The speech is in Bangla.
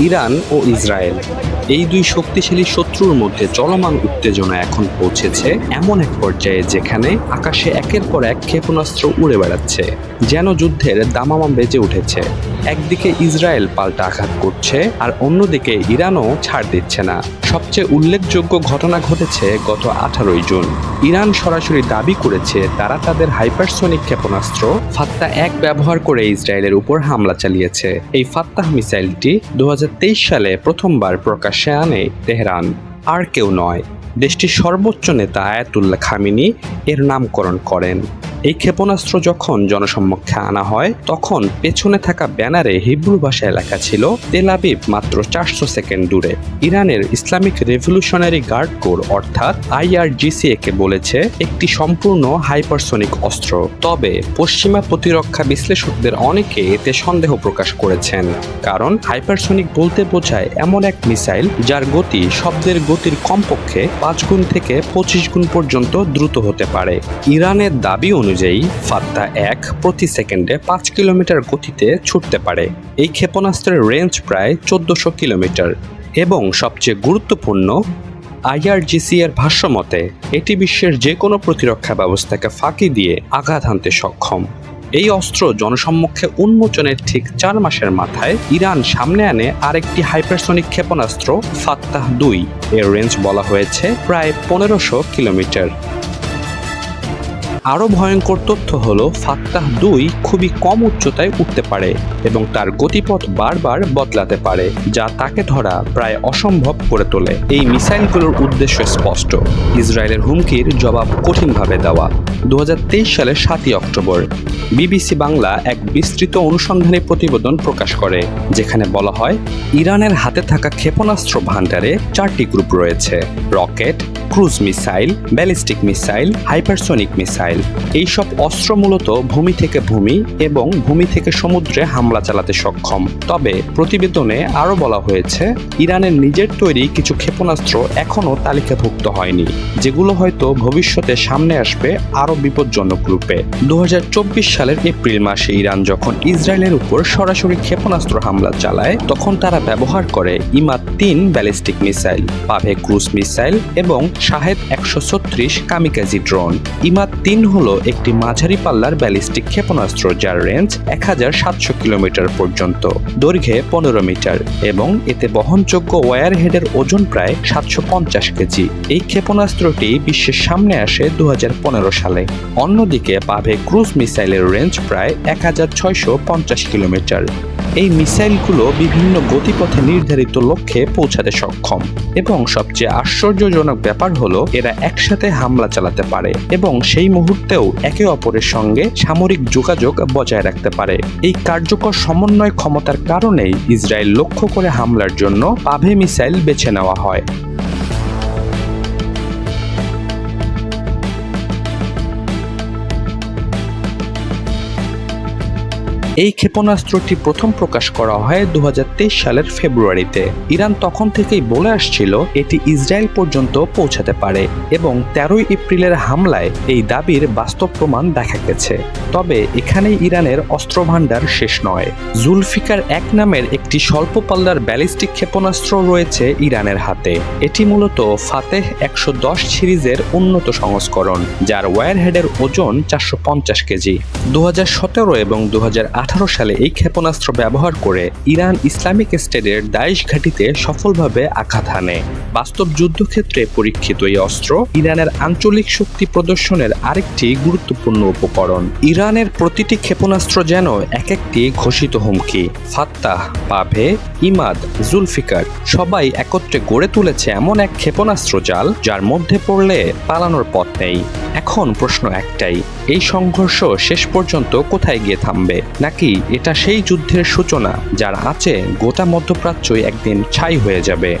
ইরান ও ইসরায়েল। এই দুই শক্তিশালী শত্রুর মধ্যে চলমান উত্তেজনা এখন পৌঁছেছে এমন এক পর্যায়ে যেখানে আকাশে একের পর এক ক্ষেপণাস্ত্র উড়ে বেড়াচ্ছে, যেন যুদ্ধের দামামা বেজে উঠেছে। একদিকে ইসরায়েল পাল্টা আঘাত করছে, আর অন্যদিকে ইরানও ছাড় দিচ্ছে না। সবচেয়ে উল্লেখযোগ্য ঘটনা ঘটেছে গত আঠারোই জুন। ইরান সরাসরি দাবি করেছে তারা তাদের হাইপারসোনিক ক্ষেপণাস্ত্র ফাত্তা এক ব্যবহার করে ইসরায়েলের উপর হামলা চালিয়েছে। এই ফাত্তাহ মিসাইলটি দু হাজার তেইশ সালে প্রথমবার আনে তেহরান। আর কেউ নয়। দেশটির সর্বোচ্চ নেতা আয়াতুল্লাহ খামিনি এর নামকরণ করেন। এই ক্ষেপণাস্ত্র যখন জনসম্মুখে আনা হয়, তখন পেছনে থাকা ব্যানারে হিব্রু ভাষায় লেখা ছিল, তেল আবিব মাত্র চারশো সেকেন্ড দূরে। ইরানের ইসলামিক রেভলিউশনারি গার্ড কোর, অর্থাৎ আইআরজিসি একে বলেছে, একটি সম্পূর্ণ হাইপারসনিক অস্ত্র। তবে পশ্চিমা প্রতিরক্ষা বিশ্লেষকদের অনেকে এতে সন্দেহ প্রকাশ করেছেন, কারণ হাইপারসনিক বলতে বোঝায় এমন এক মিসাইল যার গতি শব্দের গতির কমপক্ষে পাঁচ গুণ থেকে পঁচিশ গুণ পর্যন্ত দ্রুত হতে পারে। ইরানের দাবি অনুযায়ী ফাত্তা এক প্রতি সেকেন্ডে পাঁচ কিলোমিটার গতিতে ছুটতে পারে। এই ক্ষেপণাস্ত্রের রেঞ্জ প্রায় চোদ্দশো কিলোমিটার এবং সবচেয়ে গুরুত্বপূর্ণ আইআরজিসি এর ভাষ্যমতে এটি বিশ্বের যে কোনো প্রতিরক্ষা ব্যবস্থাকে ফাঁকি দিয়ে আঘাত হানতে সক্ষম। এই অস্ত্র জনসম্মুখে উন্মোচনের ঠিক চার মাসের মাথায় ইরান সামনে আনে আরেকটি হাইপারসনিক ক্ষেপণাস্ত্র ফাত্তাহ দুই। এর রেঞ্জ বলা হয়েছে প্রায় পনেরোশো কিলোমিটার। আরও ভয়ঙ্কর তথ্য হল, ফাত্তাহ দুই খুবই কম উচ্চতায় উঠতে পারে এবং তার গতিপথ বারবার বদলাতে পারে, যা তাকে ধরা প্রায় অসম্ভব করে তোলে। এই মিসাইলগুলোর উদ্দেশ্য স্পষ্ট। ইসরায়েলের হুমকির জবাব কঠিনভাবে দেওয়া। দু সালের সাতই অক্টোবর। বিবিসি বাংলা এক বিস্তৃত অনুসন্ধানী প্রতিবেদন প্রকাশ করে, যেখানে বলা হয়, ইরানের হাতে থাকা ক্ষেপণাস্ত্র ভান্ডারে চারটি গ্রুপ রয়েছে। Rocket, cruise missile, ballistic missile, hypersonic missile. এইসব অস্ত্র মূলত ভূমি থেকে ভূমি এবং ভূমি থেকে সমুদ্রে হামলা চালাতে সক্ষম। তবে প্রতিবেদনে আরও বলা হয়েছে, ইরানের নিজের তৈরি কিছু ক্ষেপণাস্ত্র এখনও তালিকাভুক্ত হয়নি, যেগুলো হয়তো ভবিষ্যতে সামনে আসবে আরও বিপজ্জনক রূপে। দু হাজার চব্বিশ সালের এপ্রিল মাসে ইরান যখন ইসরায়েলের উপর সরাসরি ক্ষেপণাস্ত্র হামলা চালায়, তখন তারা ব্যবহার করে ইমাদ তিন ballistic missile Paveh cruise missile এবং শাহেদ একশো ছত্রিশ কামিকাজি ড্রোন। ইমাদ তিন হল একটি মাঝারি পাল্লার ব্যালিস্টিক ক্ষেপণাস্ত্র যার রেঞ্জ এক হাজার সাতশো কিলোমিটার পর্যন্ত, দৈর্ঘ্যে পনেরো মিটার এবং এতে বহনযোগ্য ওয়ার হেডের ওজন প্রায় সাতশো পঞ্চাশ কেজি। এই ক্ষেপণাস্ত্রটি বিশ্বের সামনে আসে দু হাজার পনেরো সালে। অন্যদিকে পাভে ক্রুজ মিসাইলের রেঞ্জ প্রায় এক হাজার ছয়শো পঞ্চাশ কিলোমিটার। এই মিসাইলগুলো বিভিন্ন গতিপথে নির্ধারিত লক্ষ্যে পৌঁছাতে সক্ষম এবং সবচেয়ে আশ্চর্যজনক ব্যাপার হলো এরা একসাথে হামলা চালাতে পারে এবং সেই মুহূর্তেও একে অপরের সঙ্গে সামরিক যোগাযোগ বজায় রাখতে পারে। এই কার্যকর সমন্বয় ক্ষমতার কারণেই ইসরায়েল লক্ষ্য করে হামলার জন্য পাভে মিসাইল বেছে নেওয়া হয়। এই ক্ষেপণাস্ত্রটি প্রথম প্রকাশ করা হয় দু হাজার তেইশ সালের ফেব্রুয়ারিতে। ইরান তখন থেকেই বলে আসছিল এটি ইসরায়েল পর্যন্ত পৌঁছাতে পারে এবং তেরোই এপ্রিলের হামলায় এই দাবির বাস্তব প্রমাণ দেখা গেছে। তবে এখানেই ইরানের অস্ত্রভাণ্ডার শেষ নয়। জুলফিকার এক নামের একটি স্বল্প পাল্লার ব্যালিস্টিক ক্ষেপণাস্ত্র রয়েছে ইরানের হাতে। এটি মূলত ফাতেহ একশো দশ সিরিজের উন্নত সংস্করণ, যার ওয়ারহেডের ওজন চারশো পঞ্চাশ কেজি। দু হাজার সতেরো এবং দু সালে এই ক্ষেপণাস্ত্র ব্যবহার করে ইরান ইসলামিক স্টেটের দায়েশ ঘাঁটিতে সফলভাবে আঘাত হানে। বাস্তব যুদ্ধক্ষেত্রে পরীক্ষিত এই অস্ত্র ইরানের আঞ্চলিক শক্তি প্রদর্শনের আরেকটি গুরুত্বপূর্ণ উপকরণ। ইরানের প্রতিটি ক্ষেপণাস্ত্র যেন এক একটি ঘোষিত হুমকি। ফাত্তাহ, পাভে, ইমাদ, জুলফিকার সবাই একত্রে গড়ে তুলেছে এমন এক ক্ষেপণাস্ত্র জাল, যার মধ্যে পড়লে পালানোর পথ নেই। এখন প্রশ্ন একটাই, এই সংঘর্ষ শেষ পর্যন্ত কোথায় গিয়ে থামবে? নাকি এটা সেই যুদ্ধের সূচনা যার আছে গোটা মধ্যপ্রাচ্যই একদিন ছাই হয়ে যাবে?